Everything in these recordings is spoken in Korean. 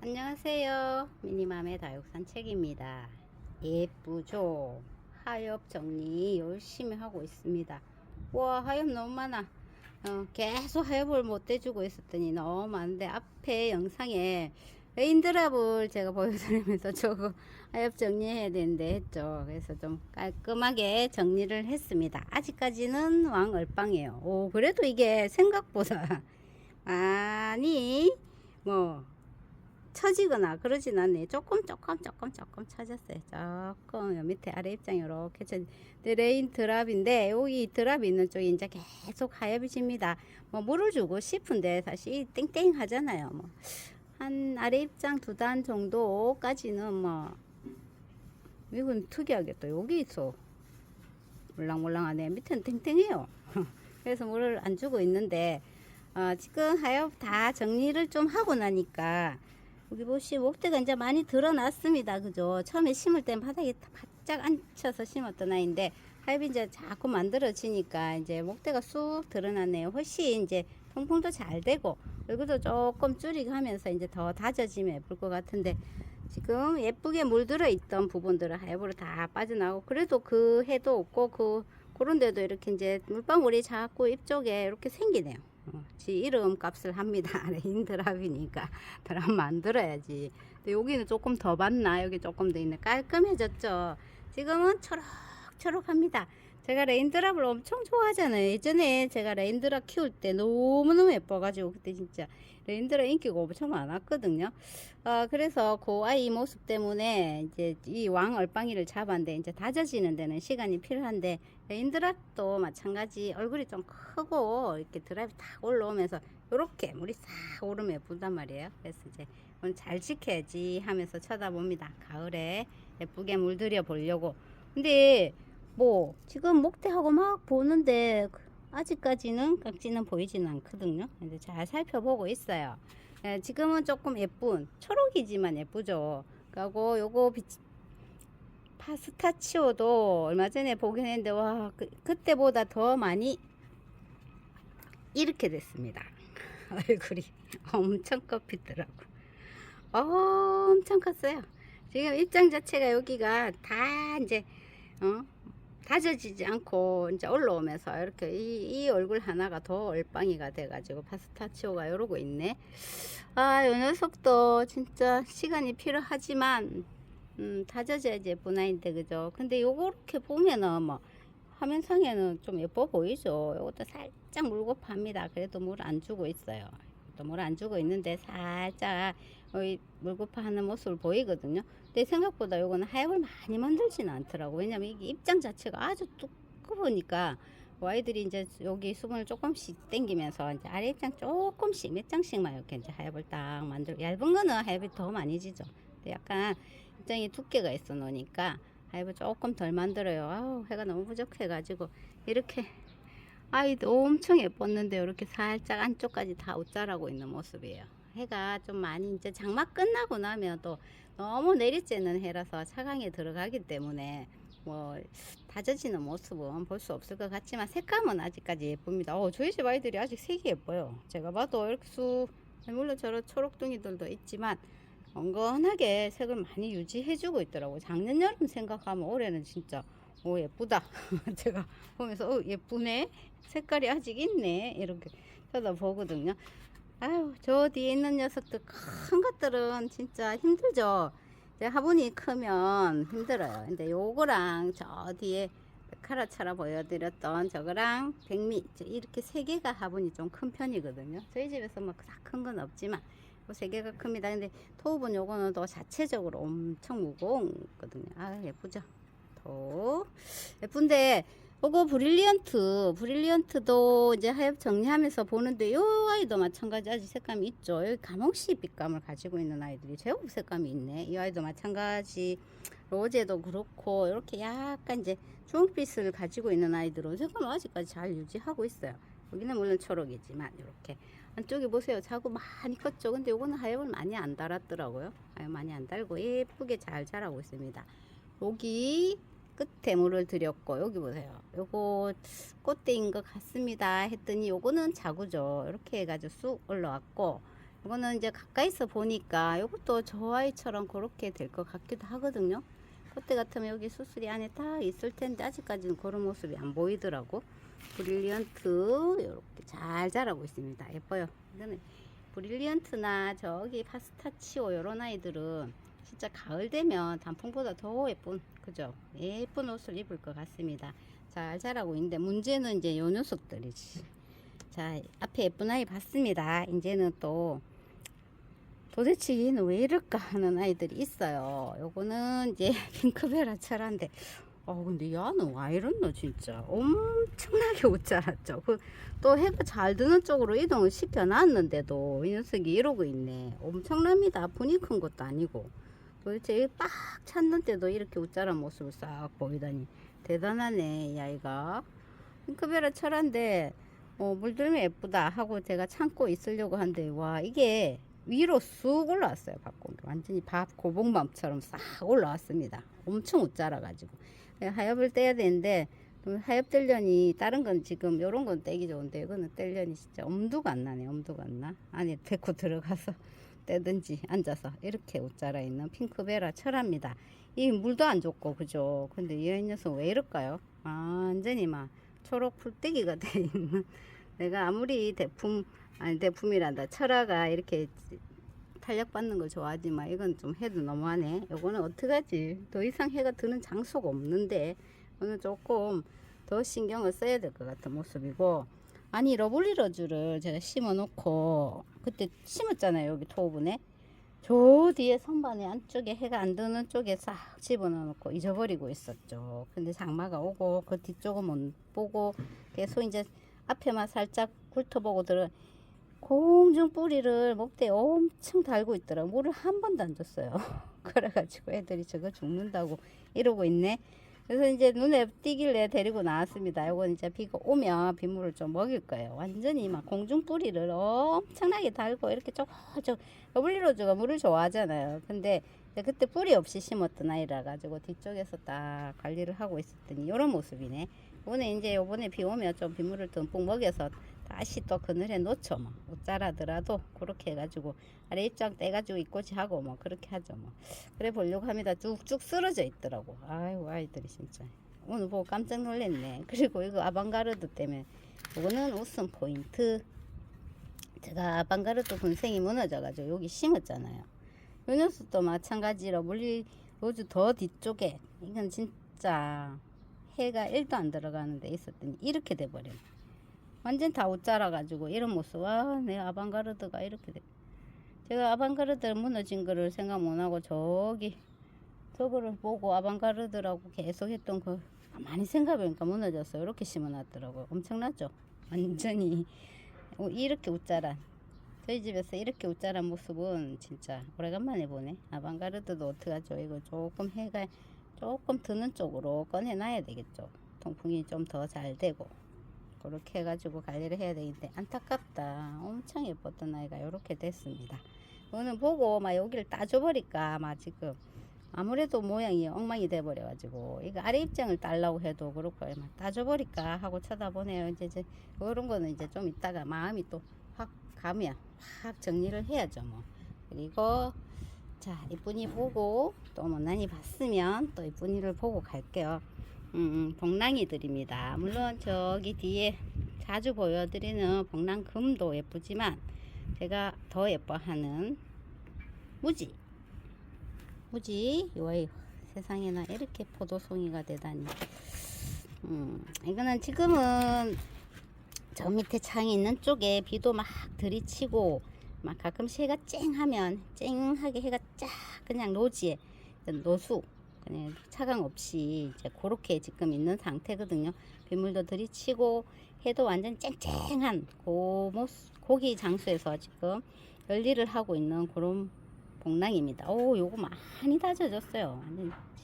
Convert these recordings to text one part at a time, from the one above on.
안녕하세요. 미니맘의 다육산 책입니다. 예쁘죠? 하엽 정리 열심히 하고 있습니다. 와, 하엽 너무 많아. 어, 계속 하엽을 못 대주고 있었더니 너무 많은데 앞에 영상에 레 인드랍을 제가 보여드리면서 저거 하엽 정리해야 되는데 했죠. 그래서 좀 깔끔하게 정리를 했습니다. 아직까지는 왕얼빵이에요. 오, 그래도 이게 생각보다 많이 뭐 처지거나 그러진 않네. 조금 조금 조금 조금 처졌어요. 조금 요 밑에 아래 입장 이렇게 쳐. 근데 레인 드랍인데 여기 드랍 있는 쪽이 이제 계속 하엽이 집니다. 뭐 물을 주고 싶은데 사실 땡땡 하잖아요. 뭐 한 아래 입장 두 단 정도까지는 뭐 이건 특이하게 또 여기 있어. 물랑물랑하네. 밑에는 땡땡해요. 그래서 물을 안 주고 있는데 어, 지금 하엽 다 정리를 좀 하고 나니까 여기 보시 목대가 이제 많이 드러났습니다. 그죠? 처음에 심을 땐 바닥에 바짝 앉혀서 심었던 아이인데 하엽이 이제 자꾸 만들어지니까 이제 목대가 쑥 드러났네요. 훨씬 이제 통풍도 잘 되고 얼굴도 조금 줄이고 하면서 이제 더 다져지면 예쁠 것 같은데 지금 예쁘게 물들어 있던 부분들은 하엽으로 다 빠져나오고 그래도 그 해도 없고 그 그런 데도 이렇게 이제 물방울이 자꾸 입 쪽에 이렇게 생기네요. 어, 지 이름 값을 합니다. 레인드랍이니까 드랍 만들어야지. 근데 여기는 조금 더 봤나? 여기 조금 더 있네. 깔끔해졌죠. 지금은 초록초록합니다. 제가 레인드랍을 엄청 좋아하잖아요. 예전에 제가 레인드랍 키울 때 너무너무 예뻐가지고 그때 진짜 레인드랍 인기가 엄청 많았거든요. 어, 그래서 그 아이 모습 때문에 이제 이 왕 얼빵이를 잡았는데 이제 다져지는 데는 시간이 필요한데 레인드랍도 마찬가지 얼굴이 좀 크고 이렇게 드랍이 탁 올라오면서 이렇게 물이 싹 오르면 예쁘단 말이에요. 그래서 이제 오늘 잘 지켜야지 하면서 쳐다봅니다. 가을에 예쁘게 물들여 보려고. 근데 뭐 지금 목대하고 막 보는데 아직까지는 깍지는 보이지는 않거든요. 근데 잘 살펴보고 있어요. 예, 지금은 조금 예쁜 초록이지만 예쁘죠. 그리고 요거 빛 파스타치오도 얼마 전에 보긴 했는데 와 그, 그때보다 더 많이 이렇게 됐습니다. 얼굴이 엄청 꺾이더라고. 엄청 컸어요. 지금 입장 자체가 여기가 다 이제 어 다져지지 않고 이제 올라오면서 이렇게 이, 이 얼굴 하나가 더 얼빵이가 돼가지고 파스타치오가 이러고 있네. 아, 이 녀석도 진짜 시간이 필요하지만 음, 다져져야지 예쁜 아이인데 그죠? 근데 요렇게 보면은 뭐 화면상에는 좀 예뻐 보이죠? 요것도 살짝 물고파합니다. 그래도 물 안 주고 있어요. 또 물 안 주고 있는데 살짝 물고파하는 모습을 보이거든요. 근데 생각보다 요거는 하얗을 많이 만들지는 않더라고. 왜냐면 이게 입장 자체가 아주 두꺼우니까 아이들이 이제 여기 수분을 조금씩 땡기면서 이제 아래 입장 조금씩 몇 장씩만 이렇게 이제 하엽을 딱 만들고 얇은 거는 하엽이 더 많이 지죠. 근데 약간 입장이 두께가 있어 놓으니까 하엽을 조금 덜 만들어요. 아우 해가 너무 부족해가지고 이렇게 아이도 엄청 예뻤는데 이렇게 살짝 안쪽까지 다 옷자라고 있는 모습이에요. 해가 좀 많이 이제 장마 끝나고 나면 또 너무 내리쬐는 해라서 차광에 들어가기 때문에 뭐 다져지는 모습은 볼 수 없을 것 같지만 색감은 아직까지 예쁩니다. 어, 저희 집 아이들이 아직 색이 예뻐요. 제가 봐도 이렇게 쑥 물론 저런 초록둥이들도 있지만 엉건하게 색을 많이 유지해주고 있더라고요. 작년 여름 생각하면 올해는 진짜 오 예쁘다. 제가 보면서 어 예쁘네. 색깔이 아직 있네. 이렇게 쳐다보거든요. 아유 저 뒤에 있는 녀석들 큰 것들은 진짜 힘들죠. 이제 화분이 크면 힘들어요. 근데 요거랑 저 뒤에 카라차라 보여드렸던 저거랑 백미 저 이렇게 세 개가 화분이 좀 큰 편이거든요. 저희 집에서 뭐다큰 건 없지만 뭐세 개가 큽니다. 근데 토우분 요거는 또 자체적으로 엄청 무거운 거든요. 아 예쁘죠. 또 예쁜데 요거 브릴리언트 브릴리언트도 이제 하엽 정리하면서 보는데 요 아이도 마찬가지 아직 색감이 있죠. 여기 가몽시 빛감을 가지고 있는 아이들이 제법 색감이 있네. 이 아이도 마찬가지. 로제도 그렇고 이렇게 약간 이제 주홍빛을 가지고 있는 아이들은 색감을 아직까지 잘 유지하고 있어요. 여기는 물론 초록이지만 이렇게. 안쪽에 보세요. 자구 많이 컸죠. 근데 요거는 하엽을 많이 안 달았더라고요. 하엽 많이 안 달고 예쁘게 잘 자라고 있습니다. 여기 끝에 물을 들였고 여기 보세요. 요거 꽃대인 것 같습니다. 했더니 요거는 자구죠. 이렇게 해가지고 쑥 올라왔고 요거는 이제 가까이서 보니까 요것도 저 아이처럼 그렇게 될 것 같기도 하거든요. 그때 같으면 여기 수술이 안에 다 있을 텐데 아직까지는 그런 모습이 안 보이더라고. 브릴리언트 이렇게 잘 자라고 있습니다. 예뻐요. 이거는 브릴리언트나 저기 파스타치오 이런 아이들은 진짜 가을 되면 단풍보다 더 예쁜 그죠? 예쁜 옷을 입을 것 같습니다. 잘 자라고 있는데 문제는 이제 요 녀석들이지. 자 앞에 예쁜 아이 봤습니다. 이제는 또 도대체 얘는 왜 이럴까 하는 아이들이 있어요. 요거는 이제 핑크베라 철한데 어 근데 야는 와 이랬노 진짜 엄청나게 옷 자랐죠. 그 또 해가 잘 드는 쪽으로 이동을 시켜놨는데도 이 녀석이 이러고 있네. 엄청납니다. 분이 큰 것도 아니고 도대체 이빡 찾는데도 이렇게 웃자란 모습을 싹 보이다니. 대단하네 이 아이가. 핑크베라 철한데 어, 물들면 예쁘다 하고 제가 참고 있으려고 한데 와 이게 위로 쑥 올라왔어요 밖으로 완전히 밥 고봉밥처럼 싹 올라왔습니다. 엄청 웃자라 가지고. 하엽을 떼야 되는데 또 하엽 뗄련이 다른 건 지금 요런 건 떼기 좋은데 이거는 뗄련이 진짜 엄두가 안 나네 엄두가 안 나. 안에 데리고 들어가서 떼든지 앉아서 이렇게 웃자라 있는 핑크베라 철합니다. 이 물도 안 좋고 그죠? 근데 이 녀석 왜 이럴까요? 완전히 막 초록 풀떼기가 돼 있는. 내가 아무리 대품 아니 대품이란다 철화가 이렇게 탄력 받는 걸 좋아하지만 이건 좀 해도 너무하네. 요거는 어떡하지? 더 이상 해가 드는 장소가 없는데 오늘 조금 더 신경을 써야 될 것 같은 모습이고 아니 러블리러즈를 제가 심어 놓고 그때 심었잖아요 여기 토분에. 저 뒤에 선반의 안쪽에 해가 안 드는 쪽에 싹 집어넣어 놓고 잊어버리고 있었죠. 근데 장마가 오고 그 뒤쪽은 못 보고 계속 이제 앞에만 살짝 훑어보고 들어 공중 뿌리를 목대에 엄청 달고 있더라 물을 한 번도 안 줬어요. 그래가지고 애들이 저거 죽는다고 이러고 있네 그래서 이제 눈에 띄길래 데리고 나왔습니다. 이건 이제 비가 오면 빗물을 좀 먹일 거예요. 완전히 막 공중 뿌리를 엄청나게 달고 이렇게 쪼쪼 러블리로즈가 물을 좋아하잖아요. 근데 그때 뿌리 없이 심었던 아이라 가지고 뒤쪽에서 딱 관리를 하고 있었더니 이런 모습이네. 오늘 이제 요번에 비 오면 좀 빗물을 듬뿍 먹여서 다시 또 그늘에 놓죠 뭐. 못 자라더라도 그렇게 해가지고 아래 입장 떼가지고 입꼬치 하고 뭐 그렇게 하죠 뭐. 그래 보려고 합니다. 쭉쭉 쓰러져 있더라고. 아이고 아이들이 진짜. 오늘 보고 깜짝 놀랐네. 그리고 이거 아방가르드 때문에 이거는 웃음 포인트. 제가 아방가르드 군생이 무너져가지고 여기 심었잖아요. 요 녀석도 마찬가지로 물리 로즈 더 뒤쪽에 이건 진짜 해가 1도 안 들어가는 데 있었더니 이렇게 돼버려요. 완전 다 옷자라 가지고 이런 모습. 와내 아방가르드가 이렇게 돼. 제가 아방가르드 무너진 거를 생각 못하고 저기 저거를 보고 아방가르드라고 계속 했던 거 많이 생각해보니까 무너졌어요. 이렇게 심어놨더라고요. 엄청나죠? 완전히. 어, 이렇게 웃자란. 저희 집에서 이렇게 웃자란 모습은 진짜 오래간만에 보네. 아방가르드도 어떡하죠? 이거 조금 해가 조금 드는 쪽으로 꺼내놔야 되겠죠. 통풍이 좀 더 잘 되고 그렇게 해가지고 관리를 해야 되는데 안타깝다. 엄청 예뻤던 아이가 이렇게 됐습니다. 오늘 보고 막 여기를 따줘버릴까 막 지금 아무래도 모양이 엉망이 돼버려 가지고 이거 아래 입장을 딸라고 해도 그렇고 막 따줘버릴까 하고 쳐다보네요. 이제, 이제 그런 거는 이제 좀 이따가 마음이 또 확 가면 확 정리를 해야죠 뭐. 그리고 자 이쁜이 보고 또 못난이 봤으면 또 이쁜이를 보고 갈게요 음, 음, 복랑이들입니다. 물론 저기 뒤에 자주 보여드리는 복랑금도 예쁘지만 제가 더 예뻐하는 무지. 무지 요아이 세상에나 이렇게 포도송이가 되다니. 음, 이거는 지금은 저 밑에 창이 있는 쪽에 비도 막 들이치고 막 가끔씩 해가 쨍하면 쨍하게 해가 쫙 그냥 노지에 노수 그냥 차강 없이 이제 그렇게 지금 있는 상태거든요. 빗물도 들이치고 해도 완전 쨍쨍한 고 모습, 고기 장소에서 지금 열일을 하고 있는 그런 복랑입니다. 오, 요거 많이 다져졌어요.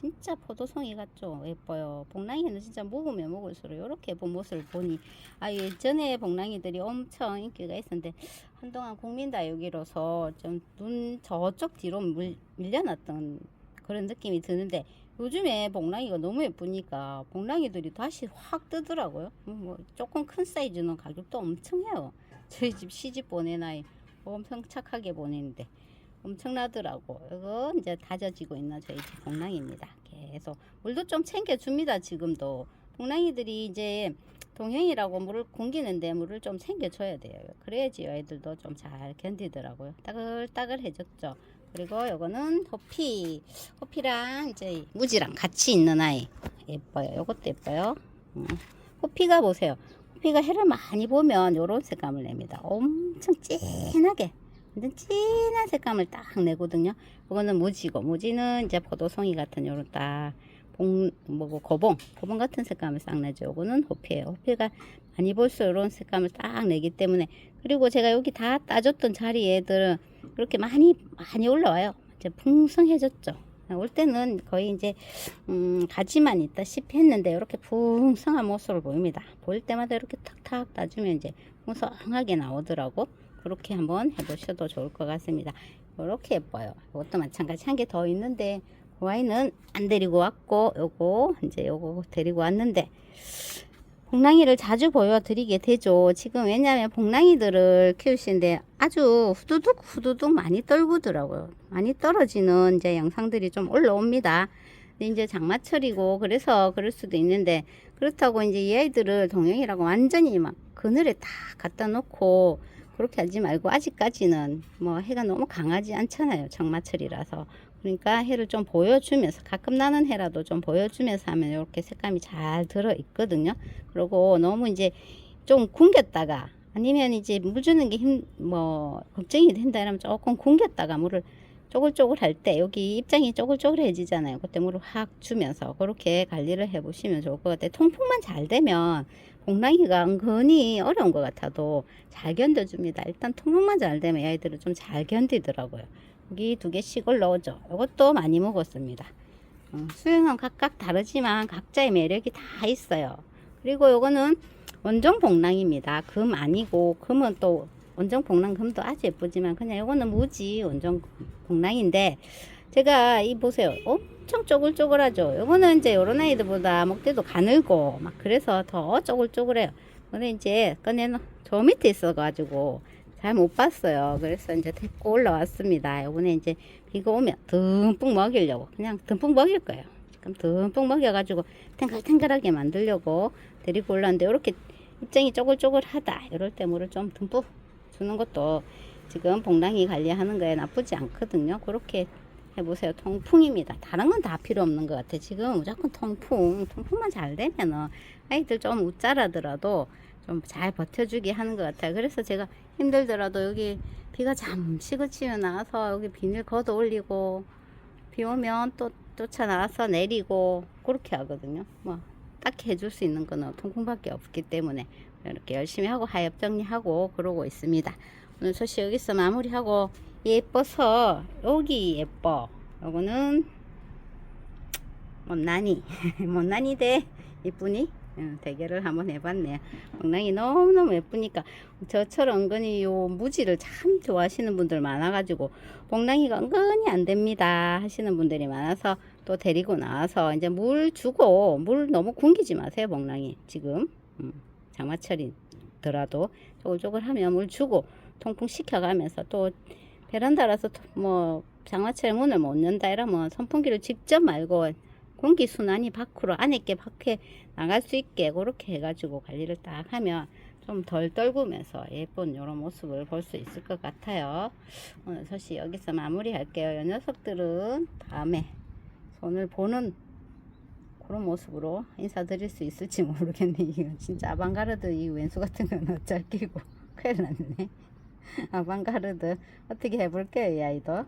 진짜 포도송이 같죠? 예뻐요. 복랑이는 진짜 먹으면 먹을수록 이렇게 예쁜 모습을 보니, 아, 예전에 복랑이들이 엄청 인기가 있었는데, 한동안 국민다육이로서 좀 눈 저쪽 뒤로 물, 밀려났던 그런 느낌이 드는데 요즘에 복랑이가 너무 예쁘니까 복랑이들이 다시 확 뜨더라고요. 음, 뭐 조금 큰 사이즈는 가격도 엄청 해요. 저희 집 시집 보낸 아이 엄청 착하게 보내는데 엄청나더라고. 이거 이제 다져지고 있는 저희 집 복랑이입니다. 계속 물도 좀 챙겨줍니다. 지금도 복랑이들이 이제 동행이라고 물을 굶기는데 물을 좀 챙겨줘야 돼요. 그래야지 애들도 좀 잘 견디더라고요. 따글따글해졌죠. 그리고 요거는 호피 호피랑 이제 무지랑 같이 있는 아이 예뻐요. 요것도 예뻐요. 음. 호피가 보세요. 호피가 해를 많이 보면 요런 색감을 냅니다. 엄청 진하게 완전 진한 색감을 딱 내거든요. 요거는 무지고 무지는 이제 포도송이 같은 요런 딱 봉, 뭐고 고봉, 고봉 같은 색감을 싹 내죠. 요거는 호피예요. 호피가 많이 볼수록 이런 색감을 딱 내기 때문에 그리고 제가 여기 다 따줬던 자리 애들은 그렇게 많이 많이 올라와요. 이제 풍성해졌죠. 올 때는 거의 이제 음, 가지만 있다시피 했는데 이렇게 풍성한 모습을 보입니다. 보일 때마다 이렇게 탁탁 따주면 이제 풍성하게 나오더라고. 그렇게 한번 해보셔도 좋을 것 같습니다. 이렇게 예뻐요. 이것도 마찬가지 한 개 더 있는데 그 아이는 안 데리고 왔고 요거 이제 요거 데리고 왔는데 복랑이를 자주 보여드리게 되죠. 지금 왜냐하면 복랑이들을 키우시는데 아주 후두둑 후두둑 많이 떨구더라고요. 많이 떨어지는 이제 영상들이 좀 올라옵니다. 근데 이제 장마철이고 그래서 그럴 수도 있는데 그렇다고 이제 이 아이들을 동영이라고 완전히 막 그늘에 다 갖다 놓고 그렇게 하지 말고 아직까지는 뭐 해가 너무 강하지 않잖아요. 장마철이라서. 그러니까 해를 좀 보여주면서 가끔 나는 해라도 좀 보여주면서 하면 이렇게 색감이 잘 들어 있거든요. 그리고 너무 이제 좀 굶겼다가 아니면 이제 물 주는 게 힘 뭐 걱정이 된다 이러면 조금 굶겼다가 물을 쪼글쪼글 할 때 여기 입장이 쪼글쪼글해지잖아요. 그때 물을 확 주면서 그렇게 관리를 해 보시면 좋을 것 같아요. 통풍만 잘 되면 복랑이가 은근히 어려운 것 같아도 잘 견뎌줍니다. 일단 통풍만 잘 되면 이 아이들은 좀 잘 견디더라고요. 여기 두 개씩 올라오죠. 이것도 많이 먹었습니다. 어, 수영은 각각 다르지만 각자의 매력이 다 있어요. 그리고 요거는 원정 복랑입니다. 금 아니고 금은 또 원정 복랑 금도 아주 예쁘지만 그냥 요거는 무지 원정 복랑인데 제가 이 보세요. 엄청 쪼글쪼글하죠. 요거는 이제 요런 아이들보다 목대도 가늘고 막 그래서 더 쪼글쪼글해요. 근데 이제 꺼내는 저 밑에 있어가지고 잘 못 봤어요. 그래서 이제 데리고 올라왔습니다. 요번에 이제 비가 오면 듬뿍 먹이려고 그냥 듬뿍 먹일 거예요. 지금 듬뿍 먹여가지고 탱글탱글하게 만들려고 데리고 올라왔는데 이렇게 입장이 쪼글쪼글하다. 이럴 때 물을 좀 듬뿍 주는 것도 지금 봉랑이 관리하는 거에 나쁘지 않거든요. 그렇게 해보세요. 통풍입니다. 다른 건 다 필요 없는 것 같아. 지금 무조건 통풍. 통풍만 잘 되면은 아이들 좀 웃자라더라도 좀 잘 버텨주게 하는 것 같아요. 그래서 제가 힘들더라도 여기 비가 잠시 그치면 나와서 여기 비닐 걷어 올리고 비 오면 또 쫓아 나와서 내리고 그렇게 하거든요. 뭐 딱히 해줄 수 있는 거는 통풍밖에 없기 때문에 이렇게 열심히 하고 하엽 정리하고 그러고 있습니다. 오늘 소식 여기서 마무리하고 예뻐서 여기 예뻐. 요거는 못난이 못난이 대 이쁘니 응, 대결을 한번 해봤네요. 엉랑이 너무너무 예쁘니까. 저처럼 은근히 요 무지를 참 좋아하시는 분들 많아가지고 봉랑이가 은근히 안 됩니다 하시는 분들이 많아서 또 데리고 나와서 이제 물 주고 물 너무 굶기지 마세요 봉랑이. 지금. 음, 장마철이더라도 쪼글쪼글하면 물 주고 통풍 시켜가면서 또 베란다라서 뭐 장마철에 문을 못 연다 이러면 선풍기를 직접 말고 공기 순환이 밖으로 안에 게 밖에 나갈 수 있게 그렇게 해가지고 관리를 딱 하면 좀 덜 떨구면서 예쁜 이런 모습을 볼 수 있을 것 같아요. 오늘 소식 여기서 마무리할게요. 이 녀석들은 다음에 손을 보는 그런 모습으로 인사드릴 수 있을지 모르겠네. 이거 진짜 아방가르드 이 왼수 같은 건 어쩔 끼고 큰일 났네. 아방가르드 어떻게 해볼게요 이 아이도.